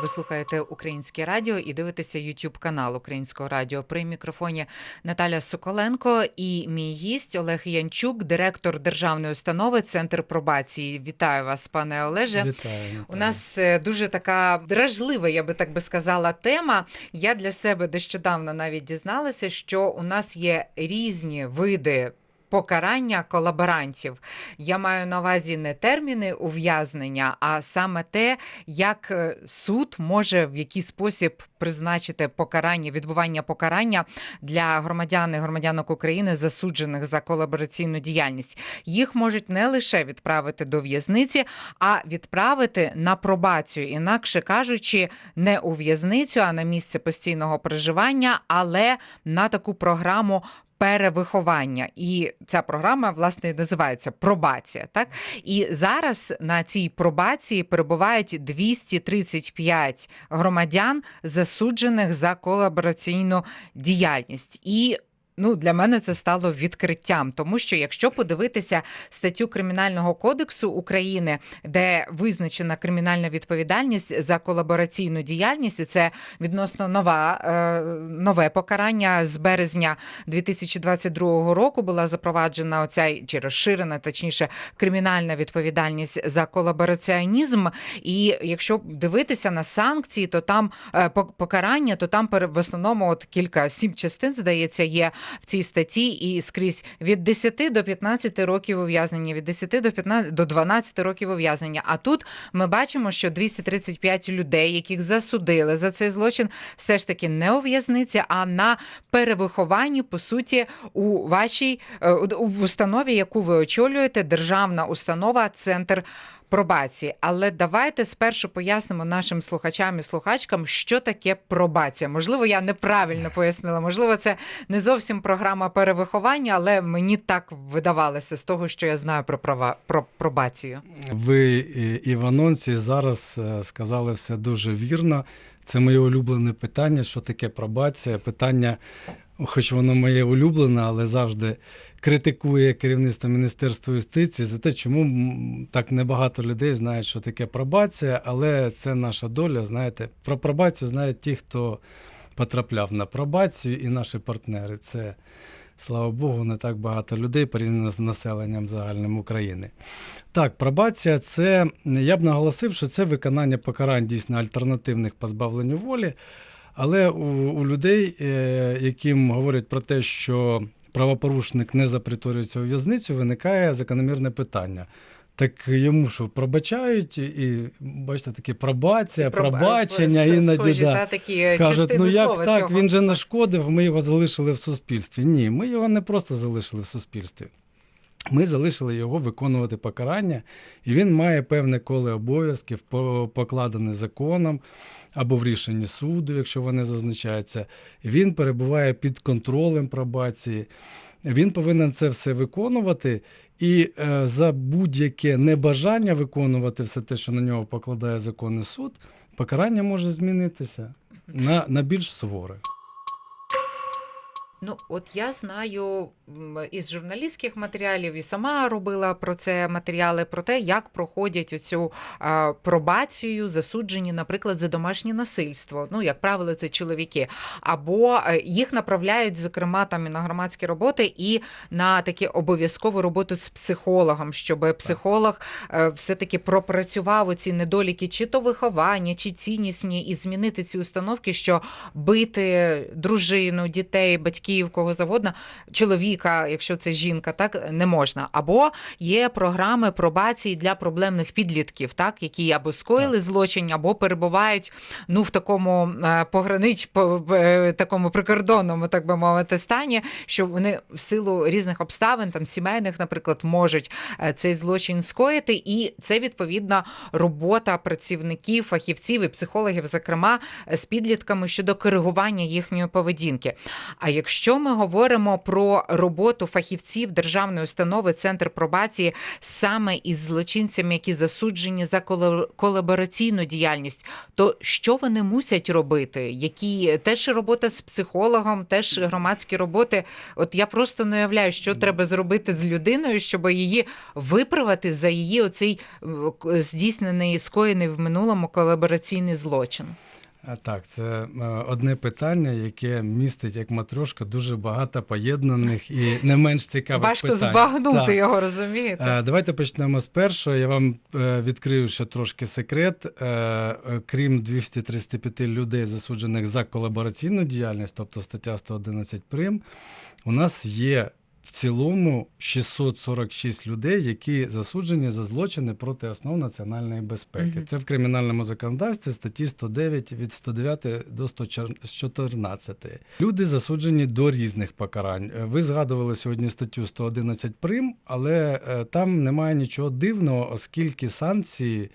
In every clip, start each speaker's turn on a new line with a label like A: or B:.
A: Ви слухаєте українське радіо і дивитеся YouTube канал Українського радіо. При мікрофоні Наталя Соколенко і мій гість Олег Янчук, директор державної установи Центр пробації. Вітаю вас, пане Олеже.
B: Вітаю.
A: У нас е, дуже така дражлива, я би так би сказала, тема. Я для себе нещодавно навіть дізналася, що у нас є різні види. Покарання колаборантів. Я маю на увазі не терміни ув'язнення, а саме те, як е, суд може в який спосіб призначити покарання, відбування покарання для громадян і громадянок України, засуджених за колабораційну діяльність. Їх можуть не лише відправити до в'язниці, а відправити на пробацію, інакше кажучи, не у в'язницю, а на місце постійного проживання, але на таку програму. Перевиховання, і ця програма власне називається пробація. Так і зараз на цій пробації перебувають 235 громадян, засуджених за колабораційну діяльність. І Ну, для мене це стало відкриттям, тому що якщо подивитися статтю Кримінального кодексу України, де визначена кримінальна відповідальність за колабораційну діяльність, і це відносно нова е, нове покарання з березня 2022 року була запроваджена оця чи розширена, точніше, кримінальна відповідальність за колабораціонізм. І якщо дивитися на санкції, то там е, покарання, то там в основному от кілька сім частин, здається, є в цій статті, і скрізь від 10 до 15 років ув'язнення, від 10 до 15 до 12 років ув'язнення. А тут ми бачимо, що 235 людей, яких засудили за цей злочин, все ж таки не у в'язниці, а на перевихованні, по суті, у вашій е, в установі, яку ви очолюєте, державна установа, центр. Пробації, але давайте спершу пояснимо нашим слухачам і слухачкам, що таке пробація. Можливо, я неправильно пояснила. Можливо, це не зовсім програма перевиховання, але мені так видавалося з того, що я знаю про права про пробацію.
B: Ви і- і в анонсі зараз е, сказали все дуже вірно. Це моє улюблене питання, що таке пробація. Питання, хоч воно моє улюблене, але завжди критикує керівництво Міністерства юстиції за те, чому так небагато людей знають, що таке пробація, але це наша доля. Знаєте, про пробацію знають ті, хто потрапляв на пробацію, і наші партнери. Це Слава Богу, не так багато людей порівняно з населенням загальним України. Так, пробація це я б наголосив, що це виконання покарань дійсно альтернативних позбавленню волі. Але у, у людей, е, яким говорять про те, що правопорушник не заприторюється у в'язницю, виникає закономірне питання. Так йому що пробачають, і бачите, таке пробація, пробачення,
A: Схожі,
B: іноді да.
A: та такі
B: Кажуть,
A: частини
B: ну як
A: слова
B: так,
A: цього.
B: він же нашкодив, ми його залишили в суспільстві. Ні, ми його не просто залишили в суспільстві. Ми залишили його виконувати покарання, і він має певне коле обов'язків, по- покладене законом або в рішенні суду, якщо вони зазначаються. Він перебуває під контролем пробації. Він повинен це все виконувати, і е, за будь-яке небажання виконувати все те, що на нього покладає законний суд, покарання може змінитися на, на більш суворе.
A: Ну, от я знаю із журналістських матеріалів і сама робила про це матеріали про те, як проходять оцю пробацію, засуджені, наприклад, за домашнє насильство. Ну, як правило, це чоловіки. Або е, їх направляють, зокрема, там і на громадські роботи, і на такі обов'язкову роботу з психологом, щоб психолог е, все-таки пропрацював оці недоліки, чи то виховання, чи ціннісні, і змінити ці установки, що бити дружину, дітей, батьків, кого завгодно, чоловіка, якщо це жінка, так не можна. Або є програми пробації для проблемних підлітків, так які або скоїли злочин, або перебувають ну в такому е, погранич, по, е, такому прикордонному, так би мовити, стані, що вони в силу різних обставин, там сімейних, наприклад, можуть е, цей злочин скоїти, і це відповідна робота працівників, фахівців і психологів, зокрема, з підлітками щодо коригування їхньої поведінки. А якщо Якщо ми говоримо про роботу фахівців державної установи Центр пробації саме із злочинцями, які засуджені за колабораційну діяльність, то що вони мусять робити? Які теж робота з психологом, теж громадські роботи? От я просто не уявляю, що треба зробити з людиною, щоб її виправити за її оцей е, здійснений скоєний в минулому колабораційний злочин.
B: Так, це е, одне питання, яке містить як матрошка дуже багато поєднаних і не менш цікавих
A: Важко
B: питань.
A: збагнути
B: Так.
A: його, розумієте?
B: Е, Давайте почнемо з першого. Я вам е, відкрию ще трошки секрет. Крім 235 людей, засуджених за колабораційну діяльність, тобто стаття 111 прим, у нас є в цілому 646 людей, які засуджені за злочини проти основ національної безпеки.
A: Мгм.
B: Це в кримінальному законодавстві статті 109 від 109 до 114. Люди засуджені до різних покарань. Е, Ви згадували сьогодні статтю 111 прим, але е, там немає нічого дивного, оскільки санкції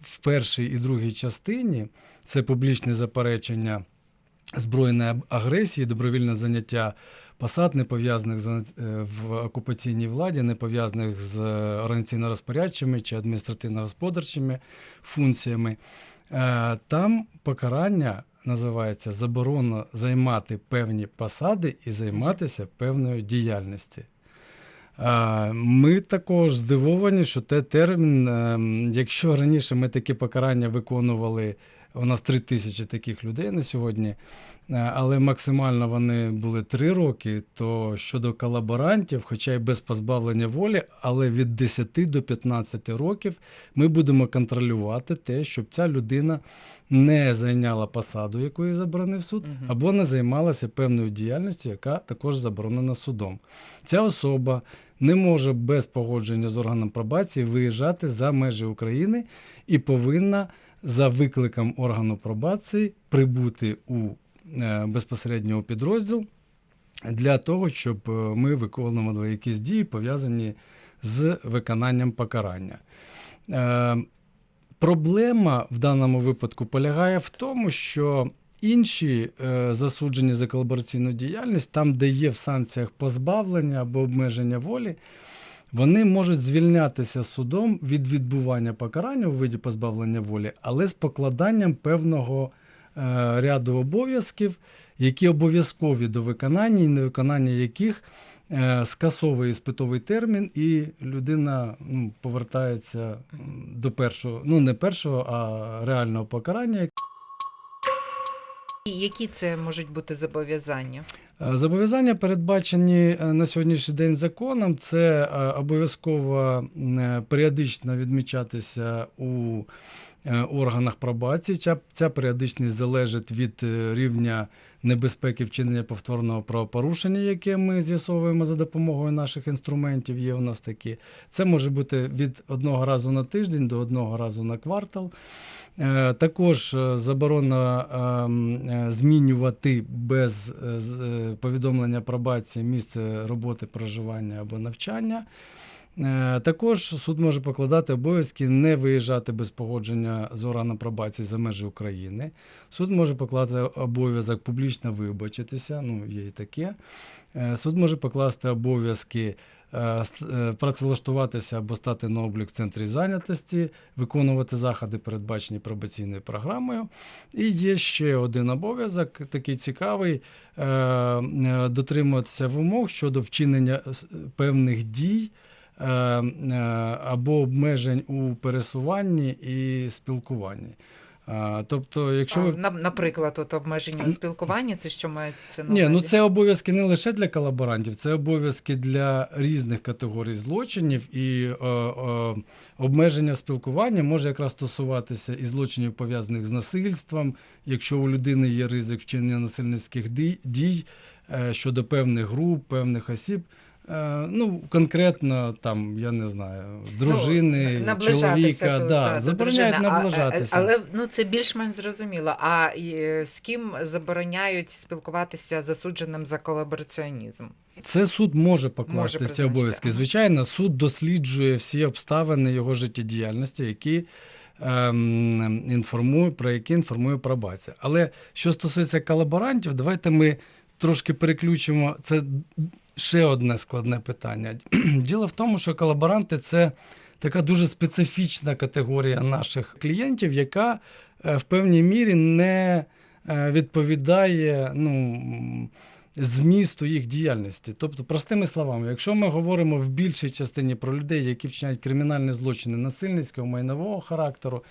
B: в першій і другій частині це публічне заперечення збройної агресії, добровільне заняття посад, не пов'язаних з, е, в окупаційній владі, не пов'язаних з е, організаційно-розпорядчими чи адміністративно-господарчими функціями. Е, Там покарання називається заборона займати певні посади і займатися певною діяльністю. Ми також здивовані, що те термін, ем, якщо раніше ми такі покарання виконували, у нас три тисячі таких людей на сьогодні, е, але максимально вони були три роки, то щодо колаборантів, хоча й без позбавлення волі, але від 10 до 15 років ми будемо контролювати те, щоб ця людина не зайняла посаду, яку їй заборонив суд, або не займалася певною діяльністю, яка також заборонена судом. Ця особа не може без погодження з органом пробації виїжджати за межі України і повинна за викликом органу пробації прибути у е, безпосередньо у підрозділ для того, щоб е, ми виконували якісь дії, пов'язані з виконанням покарання. Е, Проблема в даному випадку полягає в тому, що інші засуджені за колабораційну діяльність, там, де є в санкціях позбавлення або обмеження волі, вони можуть звільнятися судом від відбування покарання у виді позбавлення волі, але з покладанням певного е, ряду обов'язків, які обов'язкові до виконання, і невиконання яких е, скасовує іспитовий термін, і людина ну, повертається до першого, ну не першого, а реального покарання.
A: І які це можуть бути зобов'язання?
B: Е, Зобов'язання передбачені е, на сьогоднішній день законом. Це е, обов'язково періодично відмічатися у органах пробації. Ця, періодичність залежить від рівня небезпеки вчинення повторного правопорушення, яке ми з'ясовуємо за допомогою наших інструментів. Є у нас такі. Це може бути від одного разу на тиждень до одного разу на квартал. Е, Також е, заборона ем, е, змінювати без повідомлення пробації місце роботи, проживання або навчання. Е, Також суд може покладати обов'язки не виїжджати без погодження з органом пробації за межі України. Суд може покладати обов'язок публічно вибачитися, ну є і таке. Е, Суд може покласти обов'язки е, працевлаштуватися або стати на облік в центрі зайнятості, виконувати заходи, передбачені пробаційною програмою. І є ще один обов'язок, такий цікавий, дотримуватися вимог щодо вчинення певних дій. Е, е, Або обмежень у пересуванні і спілкуванні. А, Тобто, якщо ви
A: А, Наприклад, от обмеження у спілкуванні, це що мається на
B: ні, ну це обов'язки не лише для колаборантів, це обов'язки для різних категорій злочинів, і е, е, обмеження спілкування може якраз стосуватися і злочинів пов'язаних з насильством, якщо у людини є ризик вчинення насильницьких дій, дій е, щодо певних груп, певних осіб. Е, ну, конкретно там, я не знаю, дружини,
A: Ну,
B: чоловіка,
A: до,
B: да,
A: та,
B: забороняють
A: дружини. А-
B: наближатися.
A: А, але ну це більш-менш зрозуміло. А е, з ким забороняють спілкуватися засудженим за колабораціонізм?
B: Це суд може покласти
A: Може
B: ці обов'язки. Звичайно, суд досліджує всі обставини його життєдіяльності, які ем, інформує, про які інформує пробація. Але що стосується колаборантів, давайте ми трошки переключимо. Це ще одне складне питання. Діло в тому, що колаборанти це така дуже специфічна категорія наших клієнтів, яка е, в певній мірі не е, відповідає ну, змісту їх діяльності. Тобто, простими словами, якщо ми говоримо в більшій частині про людей, які вчиняють кримінальні злочини насильницького майнового характеру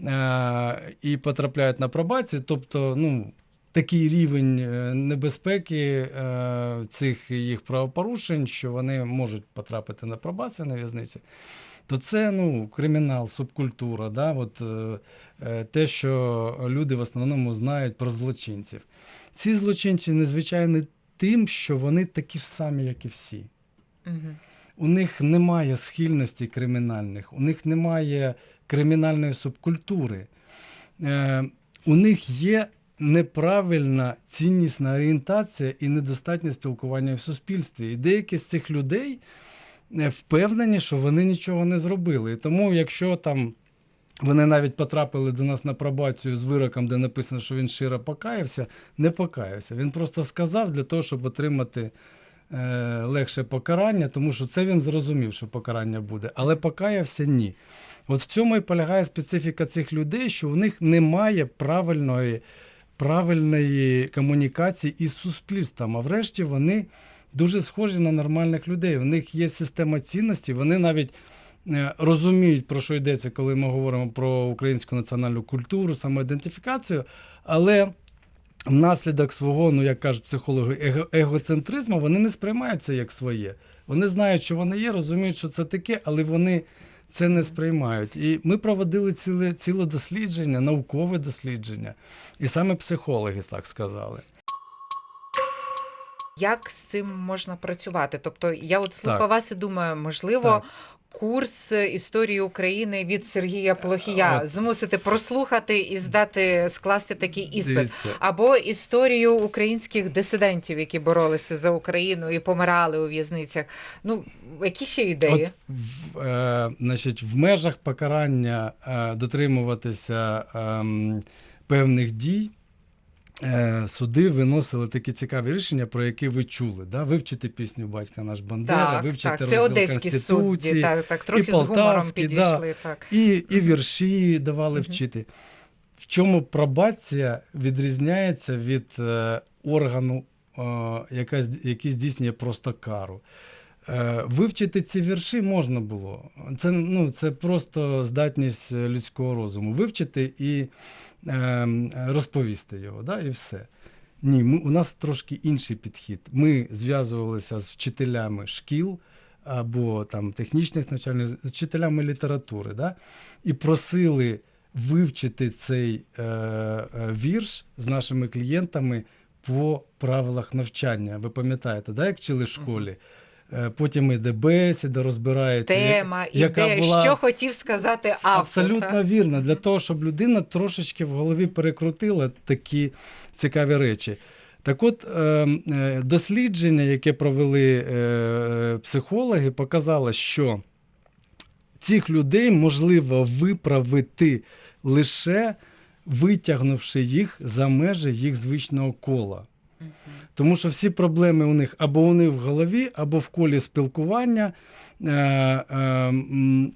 B: е- і потрапляють на пробацію, тобто, ну. Такий рівень е, небезпеки е, цих їх правопорушень, що вони можуть потрапити на пробацію на в'язницю, то це ну, кримінал, субкультура, да? От, е, е, те, що люди в основному знають про злочинців. Ці злочинці незвичайні тим, що вони такі ж самі, як і всі.
A: Мгм.
B: У них немає схильності кримінальних, у них немає кримінальної субкультури. Е, у них є неправильна ціннісна орієнтація і недостатнє спілкування в суспільстві. І деякі з цих людей е, впевнені, що вони нічого не зробили. І тому, якщо там вони навіть потрапили до нас на пробацію з вироком, де написано, що він щиро покаявся, не покаявся. Він просто сказав для того, щоб отримати е, легше покарання, тому що це він зрозумів, що покарання буде, але покаявся ні. От в цьому і полягає специфіка цих людей, що у них немає правильної, правильної комунікації із суспільством. А врешті вони дуже схожі на нормальних людей. У них є система цінностей, вони навіть е, розуміють, про що йдеться, коли ми говоримо про українську національну культуру, самоідентифікацію, але внаслідок свого, ну як кажуть психологи, егоцентризму, вони не сприймають це як своє. Вони знають, що вони є, розуміють, що це таке, але вони це не сприймають. І ми проводили ціле, ціле дослідження, наукове дослідження, і саме психологи так сказали.
A: Як з цим можна працювати? Тобто, я от слухаю вас і думаю, можливо.
B: Так.
A: Курс історії України від Сергія Плохія змусити прослухати і здати, скласти такий іспит.
B: Дивіться,
A: Або історію українських дисидентів, які боролися за Україну і помирали у в'язницях. Ну, які ще ідеї?
B: От в, е, значить, в межах покарання е, дотримуватися ем, певних дій. Е, Суди виносили такі цікаві рішення, про які ви чули. Да? Вивчити пісню Батька наш Бандера,
A: так,
B: вивчити
A: так, це
B: розділ
A: одеські
B: Конституції,
A: судді, так, так, трохи з гумором
B: полтавські, да.
A: підійшли. Так.
B: і, і вірші давали
A: Мгм.
B: вчити. В чому пробація відрізняється від е, органу, е, яка, який здійснює просто кару. Е, вивчити ці вірші можна було. Це, ну, це просто здатність людського розуму. Вивчити і розповісти його, да, і все. Ні, ми, у нас трошки інший підхід. Ми зв'язувалися з вчителями шкіл або там технічних навчальних, з вчителями літератури, да, і просили вивчити цей е, е, вірш з нашими клієнтами по правилах навчання. Ви пам'ятаєте, да, як вчили в школі? Е, Потім іде бесіда, розбирається.
A: Тема,
B: яка
A: ідея,
B: була-
A: що хотів сказати автор.
B: Абсолютно
A: так?
B: вірно. Для того, щоб людина трошечки в голові перекрутила такі цікаві речі. Так от, е, е, дослідження, яке провели психологи, показало, що цих людей можливо виправити лише витягнувши їх за межі їх звичного кола. Тому що всі проблеми у них або них в голові, або в колі спілкування, е, е,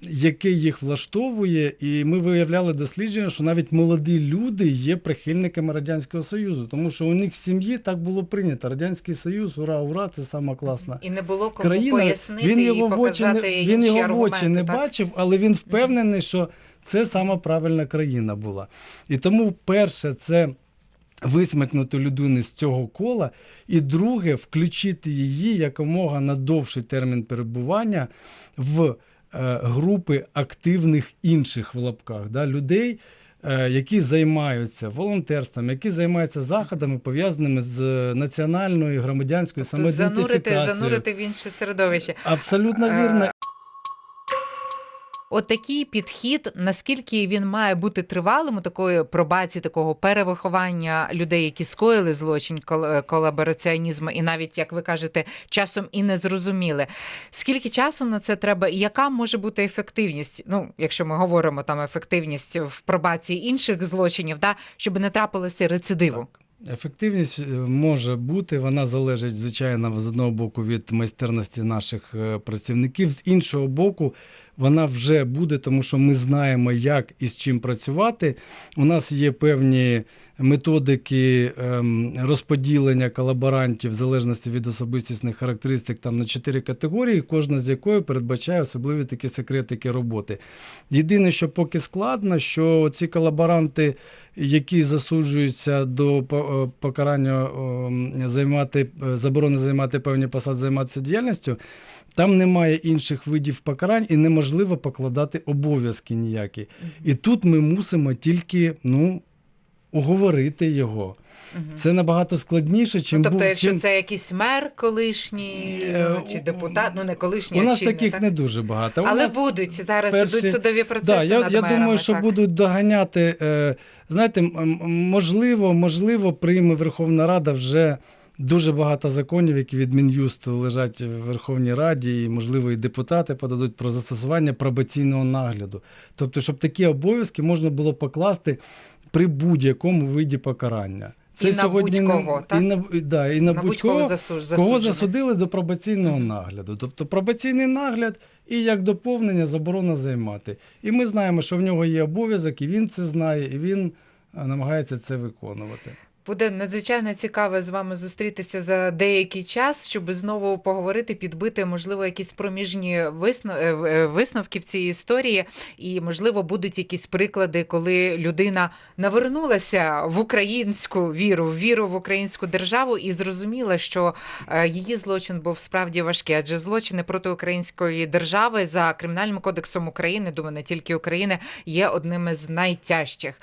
B: яке їх влаштовує. І ми виявляли дослідження, що навіть молоді люди є прихильниками Радянського Союзу, тому що у них в сім'ї так було прийнято. Радянський Союз, ура, ура, це сама класна.
A: І не було кому
B: Країна,
A: пояснити
B: він його в очі
A: показати
B: не,
A: інші
B: він його в очі не
A: так?
B: бачив, але він впевнений, що це сама правильна країна була. І тому, перше, це висмикнути людину з цього кола, і друге, включити її якомога на довший термін перебування в е, групи активних інших в лапках да, людей. е, Які займаються волонтерством, які займаються заходами, пов'язаними з національною громадянською
A: Тобто занурити,
B: самоідентифікацією.
A: занурити в інше середовище.
B: Абсолютно
A: Е,
B: вірно.
A: От такий підхід, наскільки він має бути тривалим у такої пробації, такого перевиховання людей, які скоїли злочин е, колабораціонізму, і навіть, як ви кажете, часом і не зрозуміли. Скільки часу на це треба, і яка може бути ефективність? Ну, якщо ми говоримо там ефективність в пробації інших злочинів, да, щоб не трапилося рецидиву.
B: Так. Ефективність е, може бути, вона залежить, звичайно, з одного боку від майстерності наших е, працівників, з іншого боку, вона вже буде, тому що ми знаємо, як і з чим працювати. У нас є певні методики ем, розподілення колаборантів в залежності від особистісних характеристик там на чотири категорії, кожна з якої передбачає особливі такі секретики роботи. Єдине, що поки складно, що ці колаборанти, які засуджуються до е, покарання займати е, заборони займати певні посади, займатися діяльністю. Там немає інших видів покарань і неможливо покладати обов'язки ніякі. І тут ми мусимо тільки ну, уговорити його.
A: Мгм.
B: Це набагато складніше, чим
A: Ну, тобто,
B: був,
A: якщо
B: чим...
A: це якийсь мер колишній
B: Е,
A: ну, чи депутат, ну не колишній,
B: У
A: а
B: нас
A: чинний,
B: таких
A: так?
B: не дуже багато. У
A: Але будуть зараз
B: перші-
A: ідуть судові процеси
B: Да, я,
A: над
B: я
A: мерами,
B: думаю, що
A: так.
B: будуть доганяти. Е, знаєте, можливо, можливо, прийме Верховна Рада вже дуже багато законів, які від Мін'юсту лежать в Верховній Раді, і, можливо, і депутати подадуть про застосування пробаційного нагляду. Тобто, щоб такі обов'язки можна було покласти при будь-якому виді покарання.
A: І на будь-кого, так?
B: І на, да, і на,
A: на
B: будь-кого,
A: будь-кого засуж,
B: Кого засудили до пробаційного нагляду. Тобто пробаційний нагляд і як доповнення заборона займати. І ми знаємо, що в нього є обов'язок, і він це знає, і він намагається це виконувати.
A: Буде надзвичайно цікаво з вами зустрітися за деякий час, щоб знову поговорити, підбити, можливо, якісь проміжні е, е, висновки в цій історії, і можливо будуть якісь приклади, коли людина навернулася в українську віру, в віру в українську державу і зрозуміла, що е, її злочин був справді важкий, адже злочини проти української держави за кримінальним кодексом України, думаю, не тільки України, є одними з найтяжчих.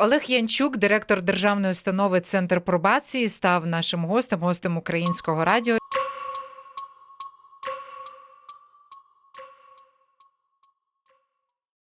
A: Олег Янчук, директор державної установи Центр пробації, став нашим гостем, гостем українського радіо.